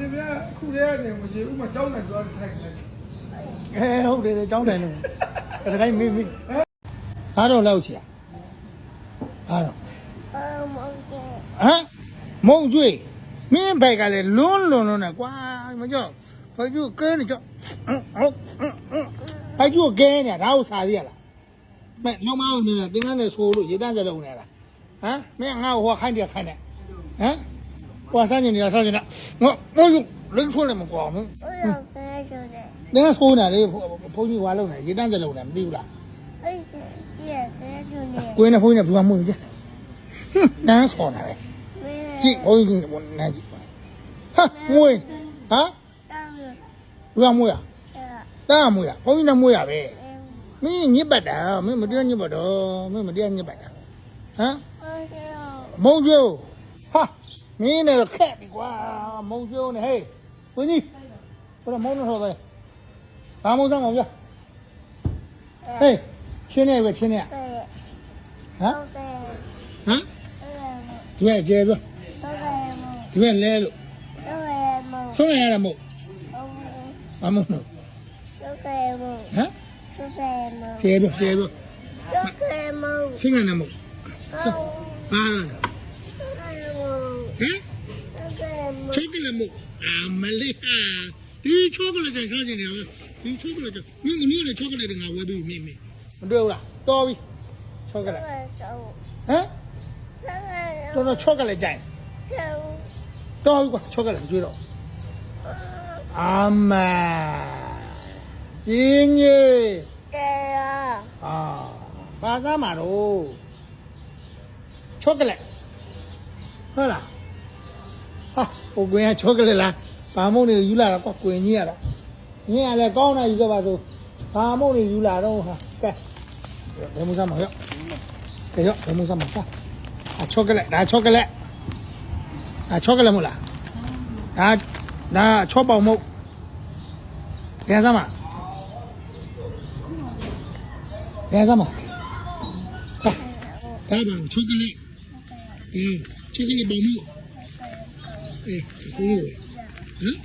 စင်ပြအခုတည်းကနေကိုရေဦးမှာကြောင်းတယ်သွားထိုင်လိုက်အဲဟုတ်တယ်ကြောင်းတယ်လို့အဲ့ဒါတိုင်းမေးမေးအားတော့လောက်ချီအားတော့ဟမ်မုံကျွေးမင်းဘိုက်ကလည်းလွန်းလွန်းလွန်းနဲ့ကွာမကြောက်ဘိုက်ကျွေးကဲနေကြောက်ဟုတ်ဘိုက်ကျွေးကဲနေတာဒါကိုစားသေးရလားမဲလုံးမအောင်နေတာသင်္ကန်းနဲ့ဆိုးလို့ရေတန်းကြလုံးနေတာဟမ်မင်းငါ့ကိုဟောခိုင်းတယ်ခိုင်းတယ်ဟမ် ဟိုကဆန်းကျင်နေတာဆန်းကျင်တာငါတော့ရုပ်လိမ့်ထွက်လည်းမကွာဘူးဟုတ်ကဲ့ဆိုတယ်တကယ်ဆိုးနေလေဘုန်းကြီးဟွာလုံးနေရေတန်းစလုံးနေမသိဘူးလားအေးပြည့်ကဲဆိုနေကိုင်းနဲ့ဘုန်းကြီးနဲ့ဘာမှမဟုတ်ကြနန်းဆော်နေတယ်ကြည့်ဘုန်းကြီးကနန်းကြည့်ဟာငွေဟာဘာမွေးရတာမွေးရဘုန်းကြီးနဲ့မွေးရပဲမင်းညစ်ပတ်တာမင်းမတရားညစ်ပတ်တော့မင်းမတရားညစ်ပတ်တာဟမ်မုံကျိုးဟာ မင်းနဲ့တော့ခက်ပြီကွာမုံကျုံနေဟေးဝင်းကြီးဘယ်တော့မုံတော့ထော်သေးဘာမုံဆောင်အောင်ပြဟေးချင်းနေပဲချင်းနေဟမ်ဟမ်ဒီကကျဲသွားဒီကလဲလို့ဆုံးရရမို့ဘာမုံတော့ဟမ်ကျေဘူးကျေဘူးကျေဘူးဆင်းရနေမို့ဘာလဲ တဲ့မို့အာမလေးဟာဒီချောကလက်ကြိုက်စားနေတယ်ဒီချောကလက်ကြိုက်မင်းမင်းလည်းချောကလက်တွေငါဝယ်ပြီးမင်းမင်းမတွေ့ဘူးလားတော်ပြီချောကလက်ဟမ်တော်တော်ချောကလက်ကြိုက်တော်ပြီကွာချောကလက်ကြွေးတော့အာမပြင်းကြီးတဲ့အာဘာသားမှာတော့ချောကလက်ဟုတ်လား ဟာဟိုကွင်းကချောကလေးလားဘာမုံနေယူလာတာကွာကွင်းကြီးရတာညင်ကလည်းကောင်းတာယူခဲ့ပါစို့ဘာမုံနေယူလာတော့ဟာကဲဘယ်မှုစားမရောကဲရောဘယ်မှုစားမစားအချောကလေးဒါချောကလေးအချောကလေးမဟုတ်လားဒါဒါချောပေါင်မဟုတ်ပြန်စားမပြန်စားမဟာဒါပါချောကလေးအေးချောကလေးပေါင်မဟုတ် အေးကိုဟမ်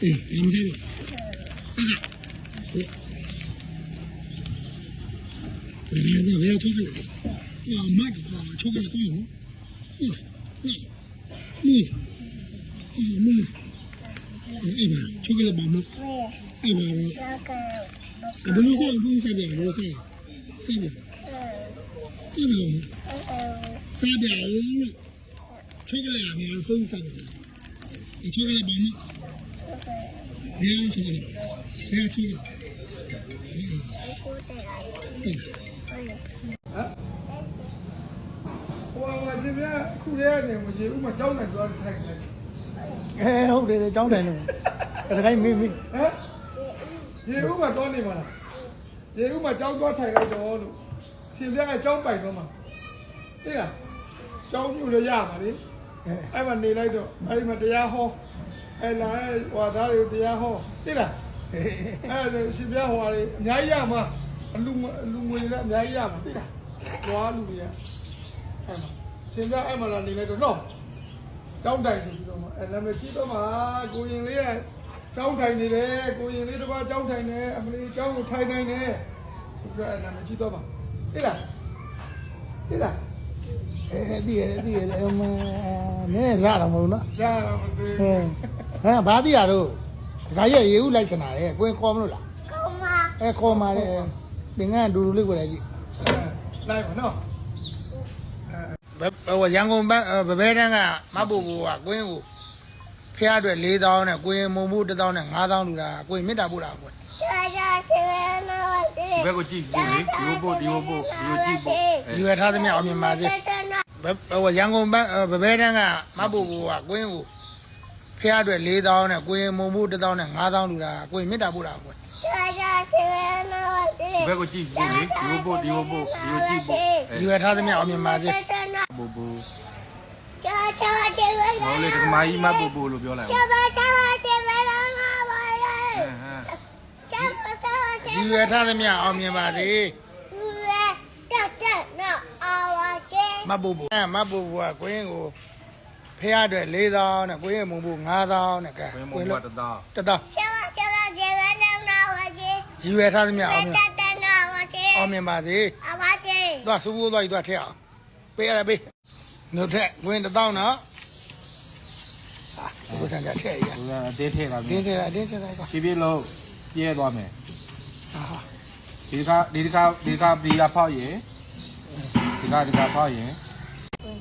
အေးအင်းကြီးအဲ့ဒါဘယ်နေရာဘယ်ချိုးခဲ့လဲဟာမတ်ဘာချိုးခဲ့လဲကိုရောဟုတ်ဟုတ်ဟုတ်ဟုတ်မင်းအဲ့ဒါချိုးခဲ့ဘာမလဲအဲ့ဒါတော့ဘယ်လိုဆက်ဘယ်လိုဆက်ပြန်ဘယ်လိုဆက်ဆက်ပြန်ဆက်ပြန်ဆက်ပြန် chocolate ဘယ်လိုပုံစံလဲ။ဒီ chocolate ဘာလဲ။ဘယ်လို chocolate ဘယ် chocolate ဟုတ်ဟမ်ဟိုမှာရှင်ပြခုတည်းကနေမရှင်ဥမာကြောင်းတယ်ဆိုတော့ထိုင်တယ်အဲဟုတ်တယ်ကြောင်းတယ်လို့တခိုင်းမေးမေးဟမ်ရေဥမှာတော့နေမှာလားရေဥမှာကြောင်းသွားထိုင်လိုက်တော့လို့ရှင်ပြကကြောင်းပိုင်တော့မှာသိလားကြောင်းမျိုးလည်းရပါလေ အဲအဲ့မှာနေလိုက်တော့အဲ့ဒီမှာတရားဟောအဲ့လာဟွာသားတွေတရားဟောသိလားအဲ့ဒါရှင်ပြဟွာလေအများကြီးရမှာအလူအလူငွေလည်းအများကြီးရမှာသိလားကြွားလူတွေကအဲ့မှာရှင်ပြအဲ့မှာလာနေလိုက်တော့နော်တောင်းတိုင်ဆိုပြီးတော့မှအဲ့နာမည်ကြည့်တော့မှကိုရင်လေးကတောင်းတိုင်နေတယ်ကိုရင်လေးတစ်ပါးတောင်းတိုင်နေအမလေးတောင်းကိုထိုင်နိုင်နေဆိုပြီးတော့အဲ့နာမည်ကြည့်တော့မှသိလားသိလားအဲဒီရဒီရအမ နည်းနည်းရတာမဟုတ်လားရတာမသိဟင်းဟမ်ဘာတိရတော့ဒါကြီးရေဦးလိုက်ချင်တာလေကိုယ်ခေါ်မလို့လားခေါ်မှာအဲခေါ်မှာလေသင်ကဒူဒူလေးကိုလိုက်ကြည့်လိုက်ပါနော်ဘယ်ဟိုရန်ကုန်ဘက်ဘဘဲတန်းကမဘူဘူကကွင်းကိုဖျားအတွက်4000နဲ့ကွင်းမုံမှု1000နဲ့5000လူတာကွင်းမေတ္တာပို့တာကွင်းဘယ်ကိုကြည့်ကြည့်လေဒီဘို့ဒီဘို့ဒီကြည့်ဘို့ယူရထားသမျှအောင်မြင်ပါစေ ဟိုရန်ကုန်ဘက်ဗဘဲတန်းကမတ်ဖို့ကိုကကွင်းကိုဖះအတွက်4000နဲ့ကွင်းမုံမှု1000နဲ့5000လူတာကွင်းမေတ္တာပို့တာကွင်းဘက်ကိုကြည့်ကြည့်လေဒီဘို့ဒီဘို့ဒီကြည့်ဖို့ယူရထားသမျှအောင်မြင်ပါစေဘူဘူချာချာချေဝဲလာလေဒီမကြီးမဘူဘူလို့ပြောလိုက်ချာချာချေဝဲလာပါလေယူရထားသမျှအောင်မြင်ပါစေ မတ်ဖို့ဘူးအဲမတ်ဖို့ဘူးကကိုရင်ကိုဖះအတွက်4000နဲ့ကိုရင်မုံဖို့5000နဲ့ကဲကိုရင်ကတသားတသားဆရာဆရာဆရာနာနာဝကြီးရည်ရွယ်ထားသမျှအောင်မြင်တတ်နာဝကြီးအောင်မြင်ပါစေအဝကြီးသွားစူးဖို့သွားယူသွားထည့်အောင်ပေးရပေးနှုတ်ထက်ကိုရင်1000နော်အာဘုရားကထည့်ရဘုရားအသေးထည့်တာတင်းထည့်တာတင်းထည့်တာဖြည်းဖြည်းလုံးပြဲသွားမယ်အာဒီကဒီကဒီကပြီးတာဖောက်ရည် ဒီကဒီကဖောက်ရင်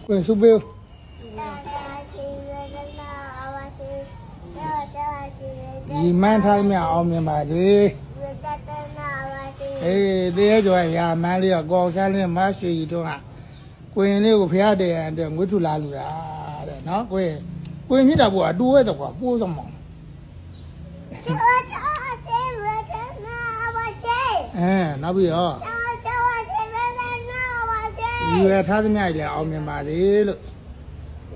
ကိုရင်စူပေးကျမကျမနာဝချေကျမကျမကျမရီမန်းထားသမျှအောင်မြင်ပါစေဝတတနာဝချေအေးတရေကျော်ရမန်းလေးကကောင်းဆန်းလေးမရွှေကြီးတို့ကကိုရင်လေးကိုဖះတဲ့အတွက်ငွေထူလာလူတာတဲ့နော်ကိုရင်ကိုရင်မြစ်တာဘောအတူရဲ့တော့ကွာပိုးစမောင်ကျမကျမကျမနာဝချေအဲနောက်ပြီးတော့ကျမကျမကျမနာဝ ချေရည်ရွယ်ထားသမျှကြီးလည်းအောင်မြင်ပါစေလို့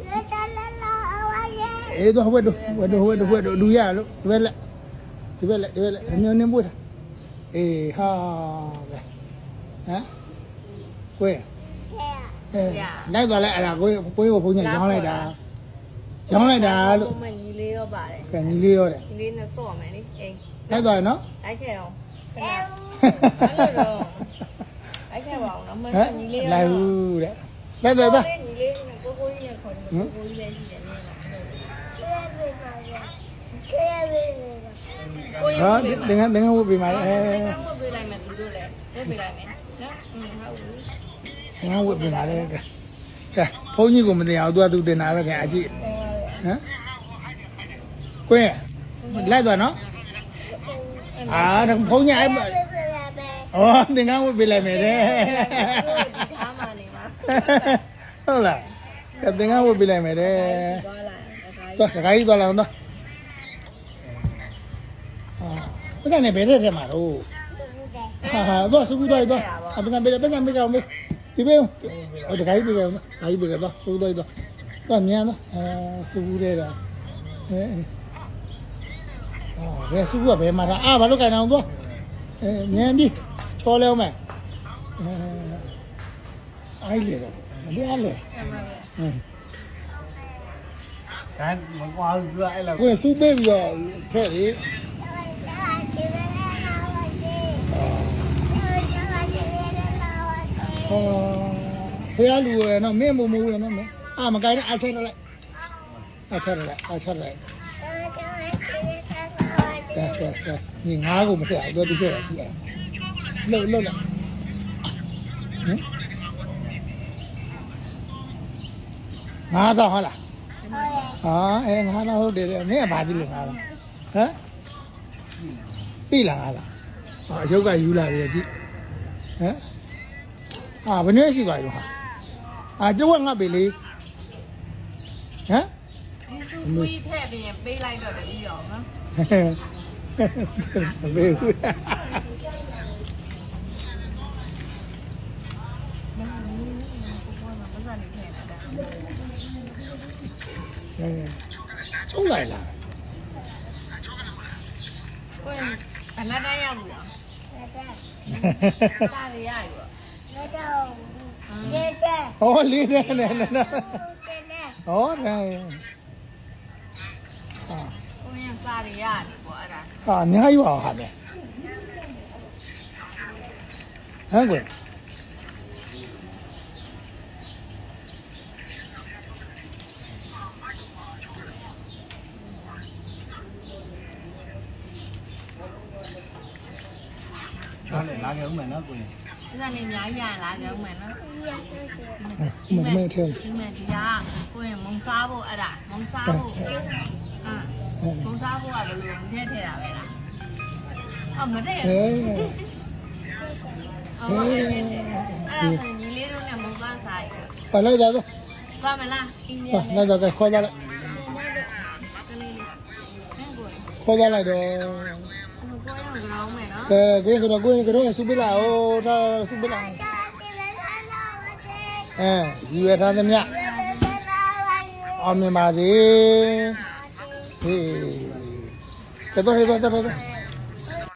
ဝတတနာဝချေအေးတော့ဝက်တော့ဝက်တော့ဝက်တော့ဝက်တော့လူရလို့ဒီဘက်လက်ဒီဘက်လက်ဒီဘက်လက်ညနေပို့တာအေးဟာပဲဟမ်ကိုရင်အဲလိုက်သွားလိုက်အဲ့ဒါကိုရင်ကိုရင်ကိုဘုန်းကြီးရောင်းလိုက်တာရောင်းလိုက်တာလို့ပုံမှန်ညီလေးရောပါတယ်ကဲညီလေးရောတယ်ညီလေးနဲ့စော့မယ်လေအေးလိုက်သွားရနော်လိုက်ခဲ့အောင်ခဏအဲအဲ့လိုတော့ လိုက်ခဲ့ပါအောင်နော်မဟင်းမ်ညီလေးလိုက်ဘူးတဲ့လိုက်သွားသွားညီလေးနဲ့ကိုကိုကြီးနဲ့ခေါ်တယ်ကိုကိုကြီးလည်းရှိတယ်နင်းလားကိုကြီးဟောပြေးတင်ငန်းတင်ငန်းဝတ်ပြီးမှာအဲအဲကဝတ်ပေးလိုက်မယ်သူတို့လည်းဝတ်ပေးလိုက်မယ်နော်อืมဟုတ်ပြီတင်ငန်းဝတ်ပြီးမှာလေကဲကဲဘုန်းကြီးကိုမတင်အောင်သူကသူတင်တာပဲကအကြည့်ဟမ်ကိုရင်လိုက်သွားနော်အာဒါဘုန်းကြီးအဲ့ ဩတင်ငန်းဝတ်ပြီးလိုက်မယ်တဲ့ဒီကားမှနေမှာဟုတ်လားကဲတင်ငန်းဝတ်ပြီးလိုက်မယ်တဲ့သွားလာတခါကြီးသွားဒကာကြီးသွားလာအောင်သွားအာပကနဲ့ဘယ်တဲ့ထဲမှာတော့ဟာဟာသွားစကူသွားသွားအပကဘယ်ပကဘယ်ကောင်မေးဒီဘေးဟိုဒကာကြီးပြေကောင်ဒကာကြီးပြေကောင်သွားစကူသွားသွားသွားမြန်သွားအဲစကူတဲ့တာအဲအာဘယ်စကူကဘယ်မှာတာအာဘာလို့ကြိုင်အောင်သွားအဲမြန်ပြီ ချောလဲအောင်မယ်အဲအိုင်လေတော့မတရားလေဟမ်ဒါမကွာဘူးသူကအဲ့လိုကိုယ်စူးပေးပြီးတော့ထည့်လေဟောဖះလူရယ်နော်မင်းမမူရယ်နော်မင်းအာမကိုင်းနဲ့အချက်လိုက်အချက်လိုက်အချက်လိုက်ကဲကဲကဲညီငါးကိုမထည့်အောင်တော့သူထည့်တာကြည့်အောင် လှုပ်လှုပ်လိုက်ဟင်ငါးတော့ဟုတ်လားဟာအဲငါးတော့ဟုတ်တယ်တဲ့မင်းကဘာကြည့်လဲငါးတော့ဟမ်ပြီလားငါးလားဟာအယုတ်ကယူလာပြီကြည့်ဟမ်อ่าဘယ်နည်းရှိပါရောဟာအာကျုပ်ကငတ်ပြီလေဟမ်ဒီစုကူကြီးထည့်ပြီးရင်ပေးလိုက်တော့တည်းရောနော်ဘေးဘူး ပတ်စံနေထည့်နေတာ အဲချုံးလိုက်လားကိုယ်အနာတန်းရောက်ဘူးလားစားရရယူပါဟောလေးတဲ့နဲ့နော်ဟောတယ်ဟာကိုယ်စားရရတယ်ပေါ့အဲ့ဒါဟာအများကြီးပါဟာလေဟမ်ကွယ် လာခဲ့ဦးမယ်နော်ကိုရင်ဒီကနေအများကြီးရလာကြအောင်မယ်နော်မမင်းထဲဒီမဲ့ဒီကကိုယ်မုံစားဖို့အဲ့ဒါမုံစားဖို့အင်းမုံစားဖို့ကဘယ်လိုထည့်ထည့်တာပဲလားအော်မထည့်ဟဲ့အော်အဲ့ဒါဆိုညီလေးတို့နဲ့မုံစားစားရပါလိုက်တော့သွားမလားအင်းပါလိုက်တော့ခေါ်သွားလိုက်ဟမ်ကိုခေါ်သွားလိုက်တော့ ကိုရောက်ကြောင်းမယ်နော်ကဲကိုရင်ကတော့ကိုရင်ကတော့စုပလာ